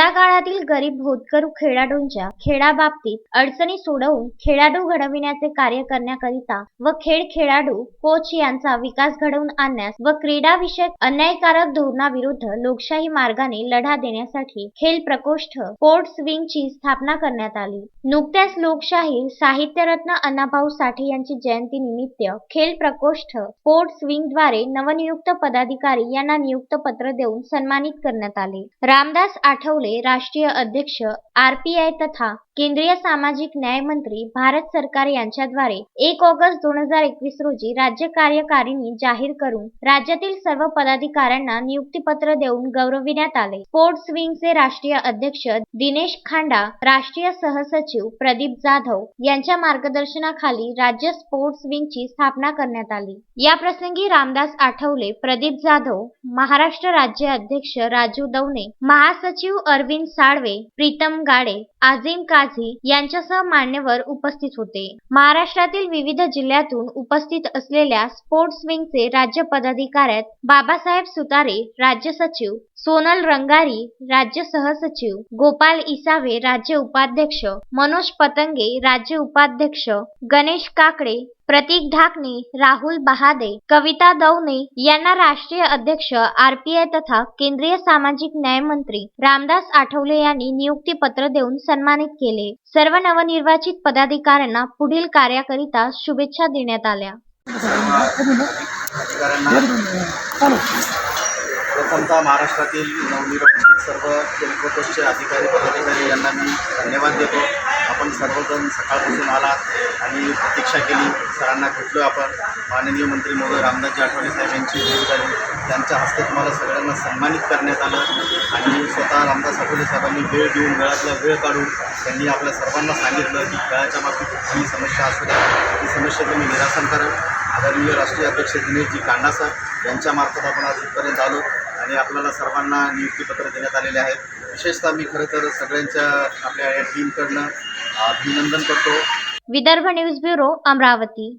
तळागाळातील गरीब होतकरू खेळाडूंच्या खेळाबाबतीत अडचणी सोडवून खेळाडू घडविण्याचे कार्य करण्याकरिता व खेळ खेळाडू कोच यांचा विकास घडवून आणण्यास व क्रीडाविषयक अन्यायकारक धोरणाविरुद्ध लोकशाही मार्गाने लढा देण्यासाठी खेल प्रकोष्ठ स्पोर्ट्स विंगची स्थापना करण्यात आली. नुकत्याच लोकशाही साहित्यरत्न अण्णाभाऊ साठे यांची जयंती निमित्त खेल प्रकोष्ठ स्पोर्ट्स विंगद्वारे नवनियुक्त पदाधिकारी यांना नियुक्त पत्र देऊन सन्मानित करण्यात आले. रामदास आठवले राष्ट्रीय अध्यक्ष आरपीआय तथा केंद्रीय सामाजिक न्याय मंत्री भारत सरकार यांच्याद्वारे एक ऑगस्ट दोन हजार एकवीस रोजी राज्य कार्यकारिणी जाहीर करून राज्यातील सर्व पदाधिकाऱ्यांना नियुक्तीपत्र देऊन गौरविण्यात आले. स्पोर्ट्स विंगचे राष्ट्रीय अध्यक्ष दिनेश खांडा राष्ट्रीय सहसचिव प्रदीप जाधव यांच्या मार्गदर्शनाखाली राज्य स्पोर्ट्स विंगची स्थापना करण्यात आली. या प्रसंगी रामदास आठवले प्रदीप जाधव महाराष्ट्र राज्य अध्यक्ष राजू दवणे महासचिव अरविंद साळवे प्रीतम गाडे आझिम काझी यांच्यासह मान्यवर उपस्थित होते. महाराष्ट्रातील विविध जिल्ह्यातून उपस्थित असलेल्या स्पोर्ट्स विंगचे राज्य पदाधिकाऱ्यात बाबासाहेब सुतारे राज्य सचिव सोनल रंगारी राज्य सहसचिव गोपाल इसावे राज्य उपाध्यक्ष मनोज पतंगे राज्य उपाध्यक्ष गणेश काकडे प्रतीक ढाकणे राहुल बहादे कविता दवणे यांना राष्ट्रीय अध्यक्ष आरपीआय तथा केंद्रीय सामाजिक न्याय मंत्री रामदास आठवले यांनी नियुक्ती पत्र देऊन सन्मानित केले. सर्व नवनिर्वाचित पदाधिकाऱ्यांना पुढील कार्याकरिता शुभेच्छा देण्यात आल्या. प्रथमतः महाराष्ट्रातील नवनिर्वाचित सर्व अधिकारी पदाधिकारी यांना मी धन्यवाद देतो. आपण सर्वजण सकाळपासून आलात आणि प्रतीक्षा केली. सरांना भेटलो आपण. माननीय मंत्री महोदय रामदासजी आठवले साहेब यांची भेट झाली. त्यांच्या हस्ते तुम्हाला सगळ्यांना सन्मानित करण्यात आलं. आणि स्वतः रामदास आठवले साहेबांनी वेळ देऊन वेळातला वेळ काढून त्यांनी आपल्या सर्वांना सांगितलं की वेळाच्या बाबतीत कुठलीही समस्या असू द्या. ती समस्या तुम्ही निरासन करा. आदरणीय राष्ट्रीय अध्यक्ष दिनेशजी कांडा यांच्यामार्फत आपण आज इथपर्यंत आलो आणि आपल्याला सर्वांना नियुक्तीपत्र देण्यात आलेले आहेत. विशेषतः मी खरं तर सगळ्यांच्या आपल्या या टीमकडनं अभिनंदन करतो. Vidarbha news bureau Amravati.